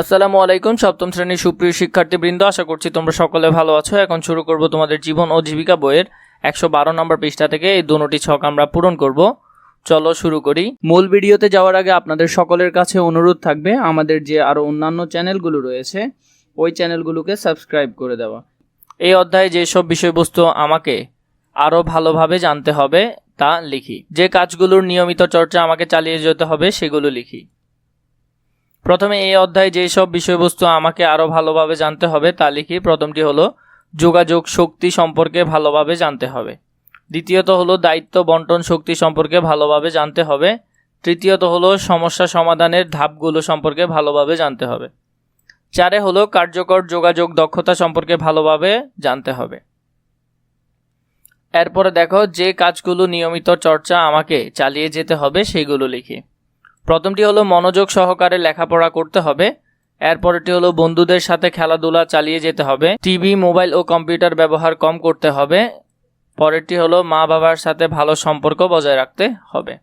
আসসালামু আলাইকুম, সপ্তম শ্রেণির সুপ্রিয় শিক্ষার্থীবৃন্দ, আশা করছি তোমরা সকলে ভালো আছো। এখন শুরু করব তোমাদের জীবন ও জীবিকা বইয়ের একশো বারো নম্বর পৃষ্ঠা থেকে। এই দুটি ছক আমরা পূরণ করব। চলো শুরু করি। মূল ভিডিওতে যাওয়ার আগে আপনাদের সকলের কাছে অনুরোধ থাকবে, আমাদের যে আরও অন্যান্য চ্যানেলগুলো রয়েছে, ওই চ্যানেলগুলোকে সাবস্ক্রাইব করে দেওয়া। এই অধ্যায়ে যেসব বিষয়বস্তু আমাকে আরও ভালোভাবে জানতে হবে, তা লিখি। যে কাজগুলোর নিয়মিত চর্চা আমাকে চালিয়ে যেতে হবে, সেগুলো লিখি। প্রথমে এই অধ্যায়ে যেই সব বিষয়বস্তু আমাকে আরও ভালোভাবে জানতে হবে তা লিখি। প্রথমটি হলো, যোগাযোগ শক্তি সম্পর্কে ভালোভাবে জানতে হবে। দ্বিতীয়ত হলো, দায়িত্ব বন্টন শক্তি সম্পর্কে ভালোভাবে জানতে হবে। তৃতীয়ত হলো, সমস্যা সমাধানের ধাপগুলো সম্পর্কে ভালোভাবে জানতে হবে। চারে হলো, কার্যকর যোগাযোগ দক্ষতা সম্পর্কে ভালোভাবে জানতে হবে। এরপরে দেখো, যে কাজগুলো নিয়মিত চর্চা আমাকে চালিয়ে যেতে হবে সেইগুলো লিখি। প্রথমটি হলো মনোযোগ সহকারে লেখাপড়া করতে হবে। এরপরটি হলো বন্ধুদের সাথে খেলাধুলা চালিয়ে যেতে হবে। টিভি, মোবাইল ও কম্পিউটার ব্যবহার কম করতে হবে। পরেরটি হলো মা বাবার সাথে ভালো সম্পর্ক বজায় রাখতে হবে।